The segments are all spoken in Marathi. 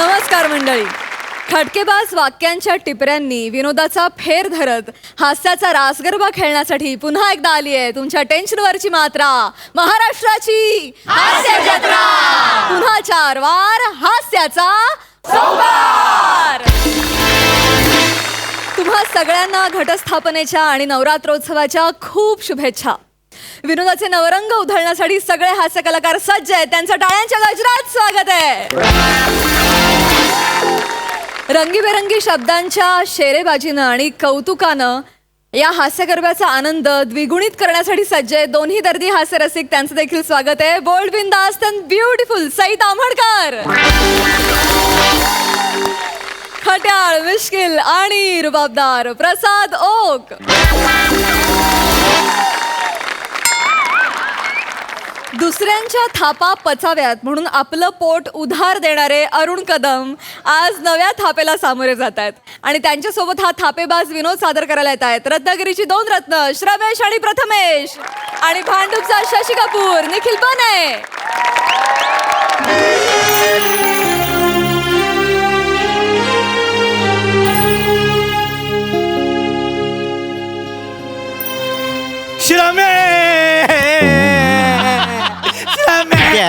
नमस्कार मंडळी. खटकेबाज वाक्यांच्या टिपऱ्यांनी विनोदाचा फेर धरत हास्याचा रासगरबा खेळण्यासाठी पुन्हा एकदा आली आहे तुमच्या टेन्शनवरची मात्रा. महाराष्ट्राची हास्य जत्रा. पुन्हा चार वार हास्याचा चौकार तुम्हा सगळ्यांना घटस्थापनेच्या आणि नवरात्रोत्सवाच्या खूप शुभेच्छा. विनोदाचे नवरंग उधळण्यासाठी सगळे हास्य कलाकार सज्ज आहेत. त्यांचं टाळ्यांच्या गजरात स्वागत आहे. रंगीबेरंगी शब्दांच्या शेरेबाजीनं आणि कौतुकानं या हास्य गरब्याचा आनंद द्विगुणित करण्यासाठी सज्ज आहे दोन्ही दर्दी हास्य रसिक त्यांचं देखील स्वागत आहे. बोल्ड बिंदास्त अँड ब्युटिफुल सईद आंबडकर खट्याळ मिश्किल आणि रुबाबदार प्रसाद ओक. दुसऱ्यांच्या थापा पचाव्यात म्हणून आपलं पोट उधार देणारे अरुण कदम आज नव्या थापेला सामोरे जात आहेत. आणि त्यांच्यासोबत हा थापेबाज विनोद सादर करायला येत आहेत. रत्नागिरीची दोन रत्न श्रमेश आणि प्रथमेश. आणि भांडूपचा शशी कपूर निखिल बने श्रमेश!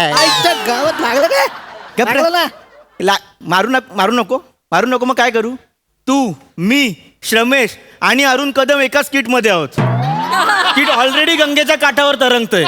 आईच्या गावात लागलं काय? लागलं ना? ला मारू नको मारू नको मारू नको मग काय करू? तू मी श्रमेश आणि अरुण कदम एकाच किटमध्ये आहोत. किट ऑलरेडी गंगेच्या काठावर तरंगतोय.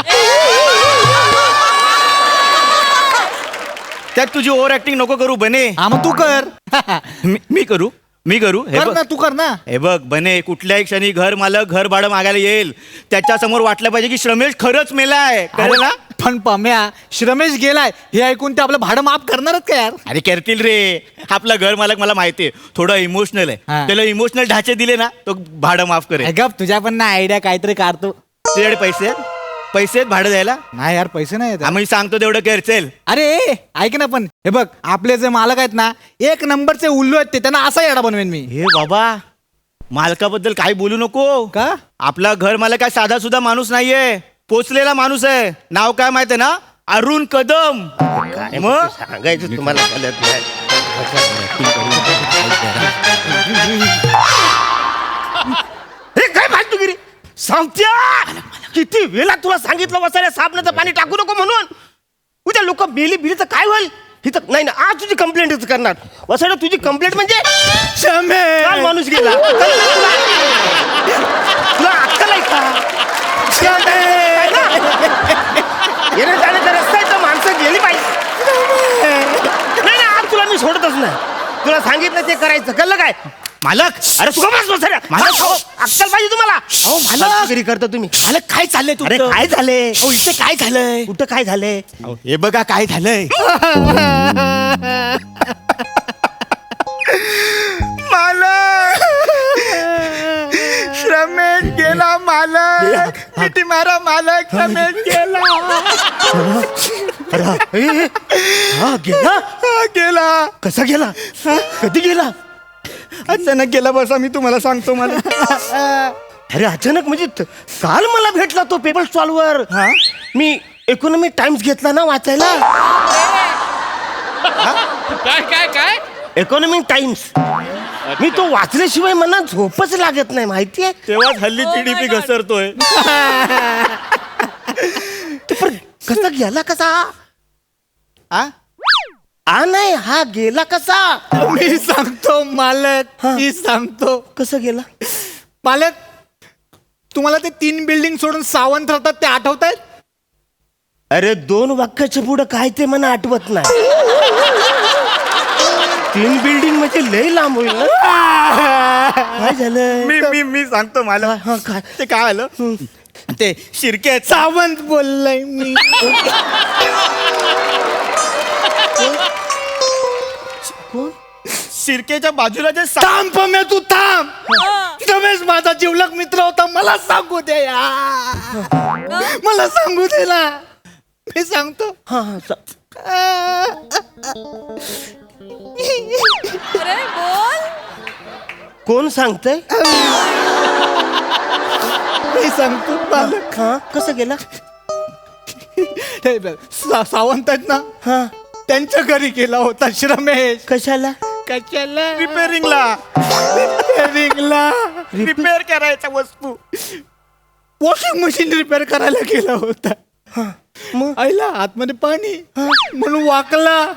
त्यात तुझी ओव्हर ऍक्टिंग नको करू बने. हा मग तू कर. मी मी करू मी करू हे कर बघ. ना तू कर ना. हे बघ बने कुठल्याही क्षणी घर मालक घर भाडं मागायला येईल. त्याच्यासमोर वाटलं पाहिजे की श्रमेश खरंच मेलाय. कळलं ना? पण पम्या श्रमेश गेलाय. हे ऐकून ते आपलं भाडं माफ करणारच का यार? अरे करतील रे. आपला घर मालक मला माहितीये. थोडं इमोशनल आहे. त्याला इमोशनल ढाचे दिले ना तो भाडं माफ करेल. हे गप तुझ्या पण ना आयडिया काहीतरी काढतो. तुझ्याकडे पैसे आहेत? पैसे आहेत भाडं द्यायला? नाही यार पैसे नाही येत. आम्ही सांगतो तेवढं करचेल अरे ऐक ना पण. हे बघ आपले जे मालक आहेत ना एक नंबरचे उल्लू आहेत ते त्यांना असा येडा बनवेन मी. हे बाबा मालकाबद्दल काही बोलू नको. का? आपला घर मालक काय साधा सुद्धा माणूस नाहीये. पोचलेला माणूस आहे. नाव काय माहितीये ना? अरुण कदम. काय मग? सांगायचं तुम्हाला कळत नाही. हे काय फालतूगिरी सांगत्या? किती वेळा तुला सांगितलं वसाऱ्या साबणाचं पाणी टाकू नको म्हणून? उद्या लोक बेली बिली तर काय होईल? हिथं नाही ना आज तुझी कंप्लेंटच करणार. वसाड्या तुझी कंप्लेंट म्हणजे काल माणूस गेला. तुला अक्कल आहे का? ना? येण्या जाण्याचा रस्ता आहे तर माणसं गेली पाहिजे. नाही नाही आज तुला मी सोडतच नाही. तुला सांगितलं ते करायचं. कळलं काय? मालक अरे तुका बस बसाऱ्या मालक, अहो, अक्कल पाहिजे तुम्हाला. अहो, मालक. फालतूगिरी करता तुम्ही. मालक काय चाललंय अरे तुमचं? काय झाले अहो, इथे काय झालंय? कुठं काय झालंय? हे बघा काय झालंय. किती मारा मालक अरे, ए, ए, हा गेला? हा, गेला. कसा गेला? कधी गेला? अचानक गेला बसा मी तुम्हाला सांगतो मला. अरे अचानक म्हणजे त- काल मला भेटला तो पेपर स्टॉलवर. हा? मी इकॉनॉमी टाइम्स घेतला ना वाचायला? काय काय काय? Economy times. मी तो वाचल्याशिवाय मला झोपच लागत नाही माहितीये? तेव्हाच हल्ली जीडीपी घसरतोय. पण कसा गेला कसा? हा? हा नाही हा गेला कसा? मी सांगतो मालक मी सांगतो. कसं गेला? मालक तुम्हाला ते तीन बिल्डिंग सोडून सावंत राहतात ते आठवत आहेत? अरे दोन वाक्याच्या पुढं काय ते मला आठवत नाही. तीन बिल्डिंग म्हणजे लय लांब होईल ना? काय झालं? मी मी मी सांगतो मला. हा, काय? ते काय आलं? ते शिरके सावंत बोललाय मी. शिरकेच्या बाजूला जे सा- थांब पम्या तू थांब. रमेश माझा जिवलक मित्र होता मला सांगू दे यार मला सांगू दे ना. मी सांगतो. हा हा चा- अरे बोल. कोण सांगतय? मी सांगतो मालक हा कसं गेला? हे सा- सावंत आहेत ना? हा. त्यांच्या घरी गेला होता श्रमेश. कशाला? कशाला? रिपेअरिंगला रिपेअरिंगला रिपेअर करायच्या वस्तू. वॉशिंग मशीन रिपेअर करायला गेला होता. मग? आईला आतमध्ये पाणी. म्हणून वाकला.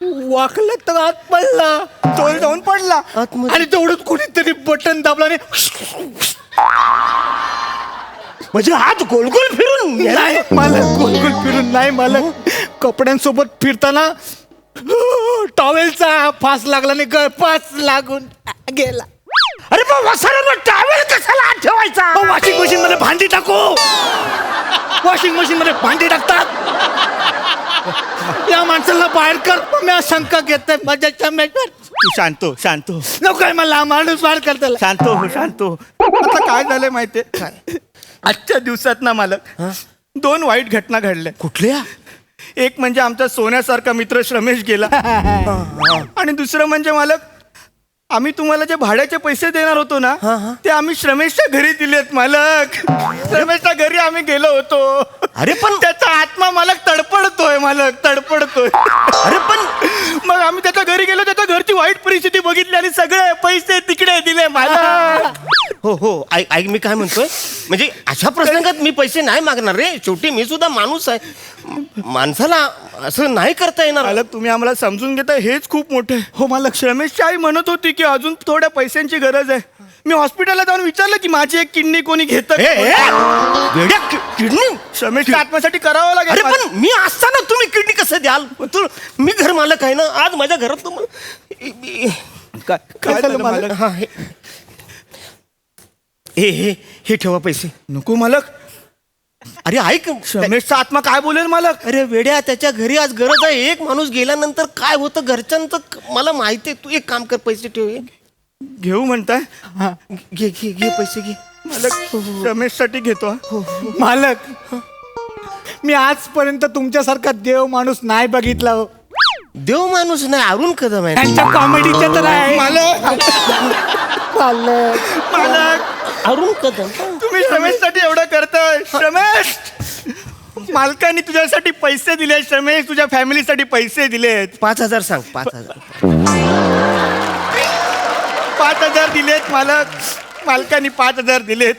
वाकला तर आत पडला. तोल जाऊन पडला. आतमध्ये. आणि तेवढंच कोणीतरी बटन दाबला म्हणजे हात गोल गोल फिरून. नाही मला गोल गोल फिरून नाही मला कपड्यांसोबत फिरताना टॉवेलचा फास लागला आणि गळपास लागून गेला. अरे पण वसाऱ्यावर टावेल कशाला ठेवायचा? वॉशिंग मशीन मध्ये भांडी टाकू. वॉशिंग मशीन मध्ये भांडी टाकतात. या माणसाला बाहेर कर. मी शंका घेते माझ्या मेटर तू शांतो शांतो नको मला माणूस बाहेर करताला शांतो हो शांतो आता काय झालंय माहितीये? आजच्या दिवसात ना मालक दोन वाईट घटना घडल्या. कुठल्या? एक म्हणजे आमचा सोन्यासारखा मित्र श्रमेश गेला. आणि दुसरं म्हणजे मालक आम्ही तुम्हाला जे भाड्याचे पैसे देणार होतो ना हा, हा. ते आम्ही श्रमेशच्या घरी दिलेत मालक. श्रमेशच्या घरी आम्ही गेलो होतो. अरे पण- त्याचा आत्मा मालक तडपडतोय मालक तडपडतोय. अरे पण मग आम्ही त्याच्या घरी गेलो त्याच्या घरची वाईट परिस्थिती बघितली आणि सगळे पैसे तिकडे दिले मालक. हो हो ऐक ऐक मी काय म्हणतोय? म्हणजे अशा प्रसंगात मी पैसे नाही मागणार रे. शेवटी मी सुद्धा माणूस आहे. माणसाला असं नाही करता येणार. मालक तुम्ही आम्हाला समजून घेता हेच खूप मोठे हो मालक श्रमेशची आई म्हणत होती की अजून थोड्या पैशांची गरज आहे. मी हॉस्पिटलला जाऊन विचारलं की माझी एक किडनी कोणी घेत? वेड्या कि- किडनी? श्रमेशच्या आत्म्यासाठी करावं अरे लागेल पण मी असताना तुम्ही किडनी कसं द्याल? तू मी घर मालक आहे ना आज माझ्या घरात तुम काय काय झालं मालक? हा हे हे हे हे ठेवा पैसे. नको मालक. अरे ऐक श्रमेशचा आत्मा काय बोलेल मालक? अरे वेड्या त्याच्या घरी आज गरज आहे. एक माणूस गेल्यानंतर काय होतं घरच्यांचं? क- मला माहिती आहे. तू एक काम कर पैसे ठेव हे. घेऊ म्हणताय? घे घे घे पैसे घे. मालक श्रमेशसाठी घेतो हा. मालक मी आजपर्यंत तुमच्यासारखा देव माणूस नाही बघितला हो. देव माणूस नाही अरुण कदम आहे. त्यांच्या कॉमेडीच्या तर आहे. मालक. मालक. मालक. अरुण कदम. तुम्ही श्रमेशसाठी एवढं करताय. श्रमेश! मालकाने तुझ्यासाठी पैसे दिले श्रमेश तुझ्या फॅमिलीसाठी पैसे दिलेत पाच हजार सांग पाच हजार. पाच हजार दिलेत मालक. मालकाने पाच हजार दिलेत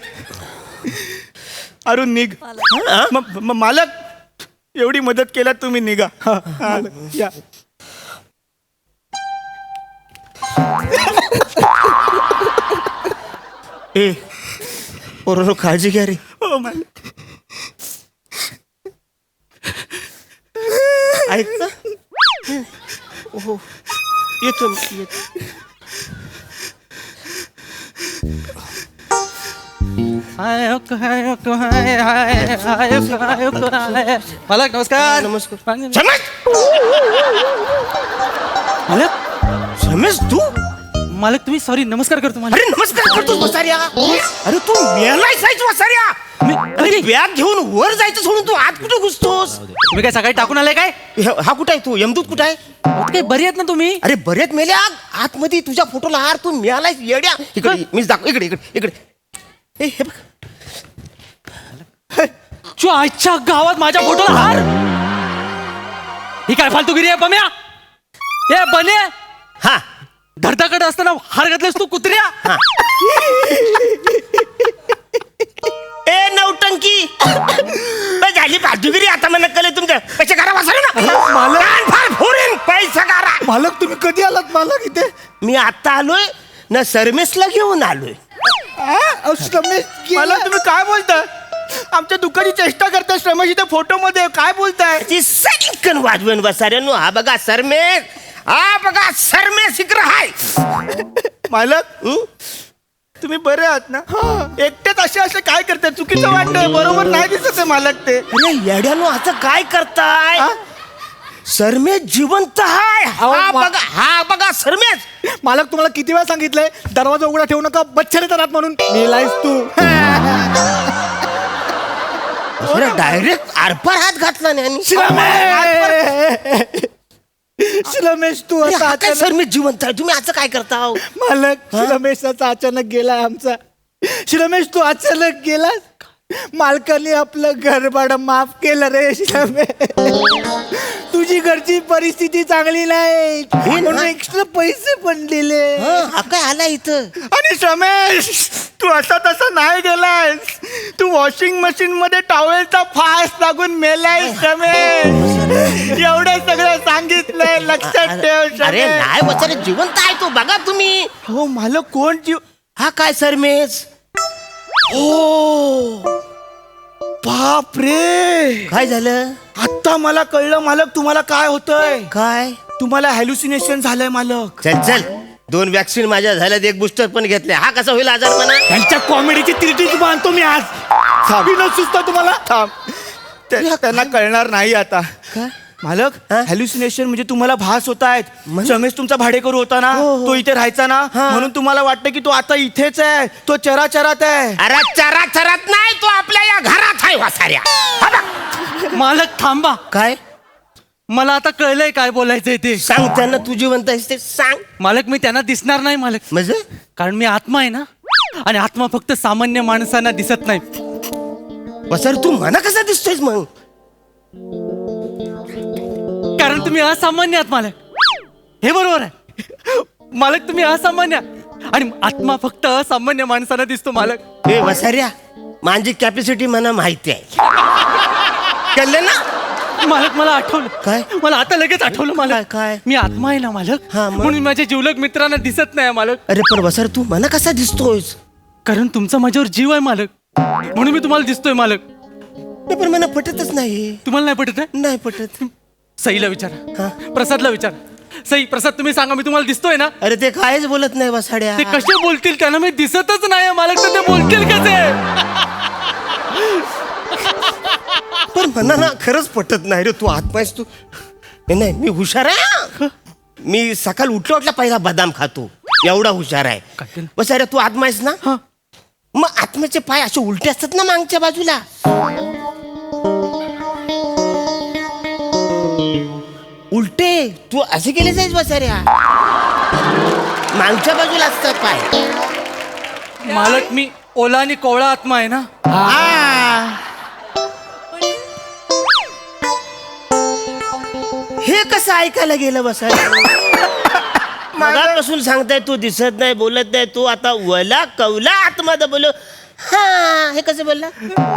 अरुण निघ. म- म- मालक एवढी मदत केल्यात तुम्ही निघा. हा, हा, या. ए पोरांनो काळजी घ्या रे. हो हो. येतो मी, येतो. मालक नमस्कार. नमस्कार. मालक रमेश तू? मालक तुम्ही सॉरी नमस्कार करतो मालक. अरे नमस्कार करतोस वसाऱ्या अरे तू मेलाय जायचं वसाऱ्या मी- अरे बॅग घेऊन वर जायचं सोडून तू आत कुठं घुसतोस? तुम्ही काय सकाळी टाकून आलाय काय? हे- हा कुठं आहे तू? यमदूत कुठं आहे? काय बरी आहेत ना तुम्ही? अरे बरेच मेल्या. आतमध्ये तुझ्या फोटोला हार तू मिळालाय येड्या. इकडे मीच दाखव इकडे इकडे इकडे. ए, हे बघ. चो आजच्या गावात माझ्या फोटोला हार? ही काय फालतूगिरी आहे बम्या? ए बने! हा. धडधाकड असताना हार घातलेस तू कुत्र्या? ए नौटंकी ए, झाली पाठुगिरी आता मला कळे तुमच्या पैसे करा वाचले ना. मालक. कान फार फोडीन पैसा करा मालक तुम्ही कधी आलात मालक इथे? मी आता आलोय ना सर्मेसला घेऊन आलोय. अहो, श्रमेश मला गेला. तुम्ही काय बोलताय? आमच्या दुःखाची चेष्टा करताय श्रमेश इथे फोटो मध्ये. काय बोलताय? ती सैकन वाजवून बसाऱ्यानो हा बघा सरमेस हा बघा सरमेस इकडं हाय मालक तुम्ही बरे आहात ना? एकटेच असे असे काय करताय चुकीचं वाटतंय. बरोबर नाही दिसत आहे मालक ते. अरे येड्यानो असं काय करताय? हा? सरमेस जिवंत हाय अहो, हा मा- बघा हा बघा सरमेस मालक तुम्हाला किती वेळा सांगितलंय? दरवाजा उघडा ठेवू नका बच्चर येतात आत म्हणून. मेलायस तू. डायरेक्ट आरपार हात घातला नाही आणि- श्रमेश तू आता हा काय अचानक सरमेस जिवंत आहे. तुम्ही असं काय करता हो? मालक श्रमेश आता अचानक गेलाय आमचा. श्रमेश तू अचानक गेला मालकाने आपलं घर भाडं माफ केलं रे तुझी घरची परिस्थिती चांगली नाही. म्हणून एक्स्ट्रा पैसे पण दिले. हं, हा काय आला इथं? आणि रमेश तू असा तसा नाही गेलायस. तू वॉशिंग मशीन मध्ये टॉवेलचा फास लागून मेलायस रमेश एवढं सगळं सांगितलंय लक्षात ठेव अरे. नाही वसारे जिवंत आहे तो बघा तुम्ही. हो मालक कोण जीव हा काय सरमेज हो बाप रे! काय झालं? आता मला कळलं मालक तुम्हाला काय होतंय? काय? तुम्हाला हॅल्युसिनेशन झालंय मालक. चल चल. दोन वॅक्सिन माझ्या झाल्यात एक बुस्टर पण घेतले हा कसा होईल आजारपणा त्यांच्या कॉमेडीची तिरटीच बांधतो मी आज. थांब. विनोद सुचतो तुम्हाला थांब. ते- त्यांना कळणार नाही आता. काय? मालक हा? हॅल्युसिनेशन म्हणजे तुम्हाला भास होत आहेत म्हणजे? रमेश तुमचा भाडेकरू होता ना? हो, हो. तो इथे राहायचा ना? हा. म्हणून तुम्हाला वाटतं की तो आता इथेच आहे. तो चराचरात आहे. अरे चरा चरात नाही तो आपल्या या घरात आहे वासाऱ्या. हा बघ. मालक थांबा. काय? मला आता कळलंय काय बोलायचंय ते. सांग त्यांना तू जिवंत आहेस ते सांग. मालक मी त्यांना दिसणार नाही मालक. म्हणजे? कारण मी आत्मा आहे ना? आणि आत्मा फक्त सामान्य माणसांना दिसत नाही. वसार तू मना कसा दिसतोयस मग? कारण तुम्ही असामान्य आहात मालक. हे बरोबर आहे. मालक तुम्ही असामान्य आहात. आणि आत्मा फक्त असामान्य माणसांना दिसतो मालक. हे वसाऱ्या माझी कॅपॅसिटी मला माहिती आहे. कळलं ना? मालक मला आठवलं. काय? मला आता लगेच आठवलं काय- मालक. काय? मी आत्मा आहे ना मालक? हा, मग? म्हणून माझ्या जिवलग मित्रांना दिसत नाही मालक. अरे पण वसार तू मना कसा दिसतोयस? कारण तुमचा माझ्यावर जीव आहे मालक. म्हणून मी तुम्हाला दिसतोय मालक. नाही, पण मला पटतच नाही. तुम्हाला नाही पटत आहे नाही पटत. सईला विचारा. प्रसादला विचारा. सई प्रसाद तुम्ही सांगा मी तुम्हाला दिसतोय ना? अरे ते कायच बोलत नाही वसाड्या ते कसे बोलतील त्यांना मी दिसतच नाही मालक तर ते बोलतील कसे? पण म्हणा ना खरंच पटत नाही रे तू आत्मायस तू. नाही, नाही मी हुशार आहे मी सकाळ उठल्या उठल्या पहिला बदाम खातो. एवढा हुशार आहे? बस अरे तू आत्मायस ना. मग आत्म्याचे पाय असे उलटे असतात ना मागच्या बाजूला? उलटे तू असे केले जायच बसाऱ्या मागच्या बाजूला असतात पाय. मालक मी ओला आणि कोवळा आत्मा आहे ना? हे. कसं ऐकायला गेलं बसायला मगापासून सांगताय तू दिसत नाही बोलत नाही तू आता वला कवला आतमध्ये बोल. हा हे कसं बोलला?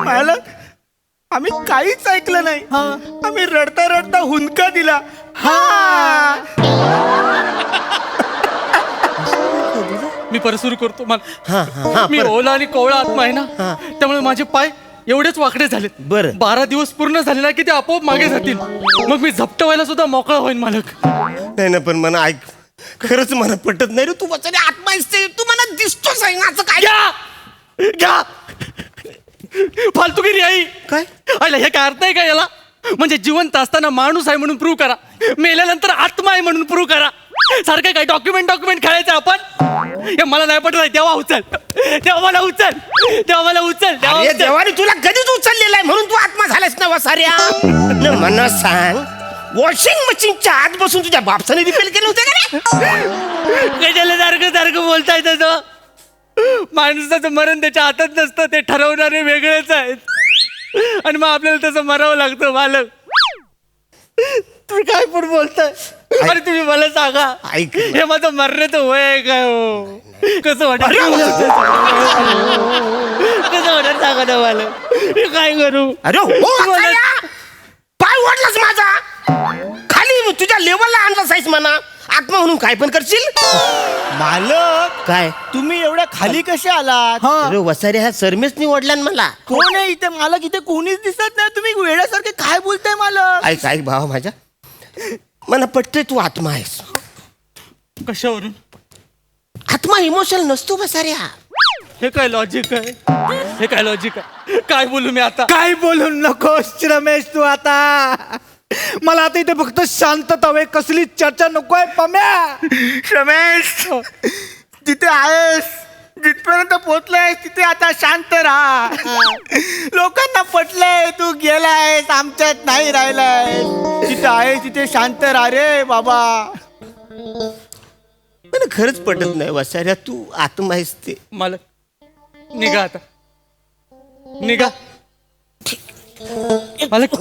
मालक आम्ही काहीच ऐकलं नाही. आम्ही रडता रडता हुंदका दिला. हा मी परत सुरू करतो. मला मी. ओला आणि कोवळा आत्मा आहे ना. त्यामुळे माझे पाय एवढेच वाकडे झालेत. बरं. बारा दिवस पूर्ण झाले ना की ते आपोआप मागे जातील. मग मी झपट व्हायला सुद्धा मोकळा होईन मालक. नाही ना पण मला ऐक खरंच मला पटत नाही रे तू वचने आत्मा दिसते तू. मला दिसतोच आहे ना असं काय? घ्या! घ्या! फालतुगिरी आई! काय? आयला हे काय अर्थ आहे का याला? म्हणजे जिवंत असताना माणूस आहे म्हणून प्रूव्ह करा. मेल्यानंतर आत्मा आहे म्हणून प्रूव्ह करा. सारखं काय डॉक्युमेंट डॉक्युमेंट खेळायचं आपण? हे मला नाही पटत आहे तेव्हा उचल. तेव्हा मला उचल. तेव्हा मला उचल. अरे उचल. देवाने तुला कधीच उचललेला आहे म्हणून तू आत्मा झालास ना वसाऱ्या न मला सांग. वॉशिंग मशीनच्या आत बसून तुझ्या बापसाने रिपेल केलं होतं का रे? कशाला सारखं सारखं बोलताय तसं? माणसाचं मरण त्याच्या हातात नसतं ते ठरवणारे वेगळेच आहेत. आणि मग आपल्याला तसं मरावं लागतं मालक तुम्ही काय पण बोलताय? अरे तुम्ही मला सांगा. ऐक. हे माझं मरण्याचं वय आहे काय हो? कसं वाटत कसं वाटत सांगा ना मला. मी काय करू? अरे हो! पाय ओढलास माझा. खाली तुझ्या लेवलला आणला साईस म्हणा. आत्मा म्हणून काय पण करशील? मालक काय? तुम्ही एवढ्या खाली कसे आलात? अरे वसारे ह्या सरमेसनी ओढला ना मला. कोण आहे इथे? मालक इथे कोणीच दिसत नाही. तुम्ही वेड्यासारखे काय बोलताय मालक? ऐक ऐक भावा माझ्या. मला पटतंय तू आत्मा आहेस. कशावरून? आत्मा इमोशनल नसतो बसाऱ्या हे. काय लॉजिक आहे? हे काय लॉजिक आहे? काय बोलू मी आता? काय बोलू नकोस रमेश तू आता. मला आता इथे फक्त शांतता हवे. कसली चर्चा नकोय पम्या. रमेश तिथे आहेस जिथपर्यंत पोहोचलाय तिथे आता शांत राहा. लोकांना पटलंय तू गेलायस आमच्यात नाही राहिलाय तिथे आहे तिथे शांत राहा रे बाबा. मला खरंच पटत नाही वसाऱ्या तू आत्मा आहेस ते. मालक निघा आता. निघा. मालक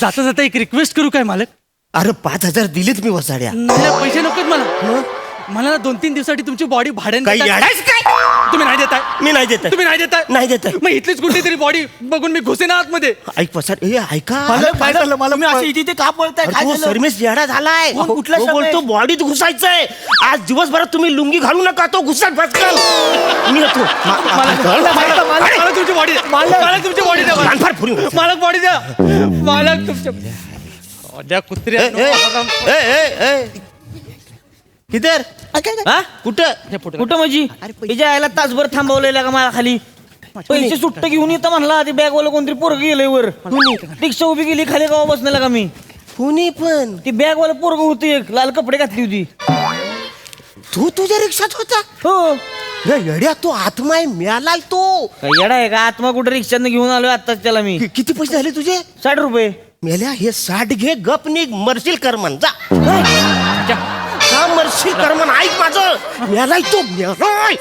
जाता जाता एक रिक्वेस्ट करू काय मालक? अरे पाच हजार दिलेत मी वसाड्या. पैसे नकोत मला. मला ना दोन तीन दिवसासाठी तुमची बॉडी भाड्याने काही. येडायच तुम्ही नाही देताय मी नाही देत तुम्ही नाही देताय नाही देताय. मग इथलीच कुठली तरी बॉडी बघून मी घुसे ना आतमध्ये ऐक वसाड ए ऐका मला काय झालं मला तुम्ही अशी इथे का बोलताय काय झालं? सरमेश येडा झालाय कोण? कुठला तो सरमेश? बोलतो बॉडीत घुसायचंय आज दिवसभरात तुम्ही लुंगी घालू नका तो घुसात फटकल मी येतो मला मला तुमची बॉडी मला तुमची बॉडी द्या मला. कानफार फुरी होईल. मालक बॉडी द्या मालक तुमच्या द्या कुत्र्या ए, ए, ए, ए, ए. किधर हा? कुठं? कुठं म्हणजे त्याच्या आईला तासभर थांबवलेला का मला खाली? पैसे सुट्ट घेऊन येतं म्हणला ते बॅग वाला कोणतरी पोरग गेलंय वर. रिक्षा उभी गेली खाली गावा बसण्याला का मी? कुणी पण. ती बॅग वाला पोरग होती एक लाल कपडे घातली होती. तू तुझ्या रिक्षात होता? हो. येड्या तो आत्मा आहे मिळालाय तो. काय येडा आहे का? आत्मा कुठं रिक्षाने घेऊन आलोय आत्ताच त्याला मी? किती पैसे झाले तुझे? साठ रुपये. मेल्या हे साठ घे गप निघ मरशील करमन जा जा करमन ऐक माझं. मेलाय तो मेलाय.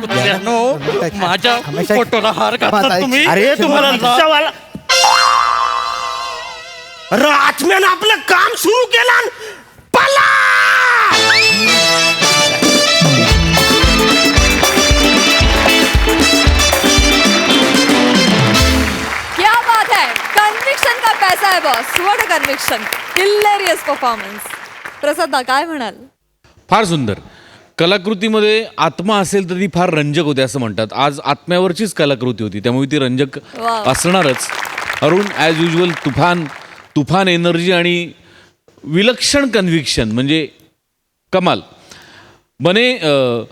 कुत्र्यानो, माझ्या फोटोला हार घातला तुम्ही? अरे तुम्हाला रिक्षावाला आत्म्यानं आपलं काम सुरू केलं आणि पळा boss what a conviction hilarious performance Prasad दा काय म्हणाल? फार सुंदर. कलाकृतीमध्ये आत्मा असेल तर ती फार रंजक होते असं म्हणतात. आज आत्म्यावरचीच कलाकृती होती. त्यामुळे ती रंजक. असणारच. अरुण ॲज युजल तुफान तुफान एनर्जी आणि विलक्षण कन्व्हिक्शन म्हणजे कमाल. बने अं,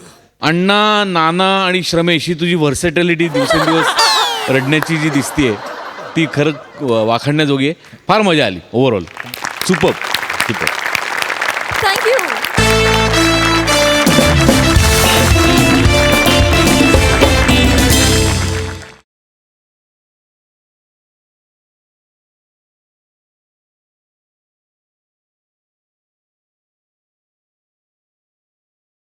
अण्णा नाना आणि श्रमेश ही तुझी व्हर्सेटॅलिटी दिवसेंदिवस रडण्याची जी दिसतीये. ती खरं वाखडण्याजोगी वाखाणण्याजोगी आहे. फार मजा आली. Overall super super thank you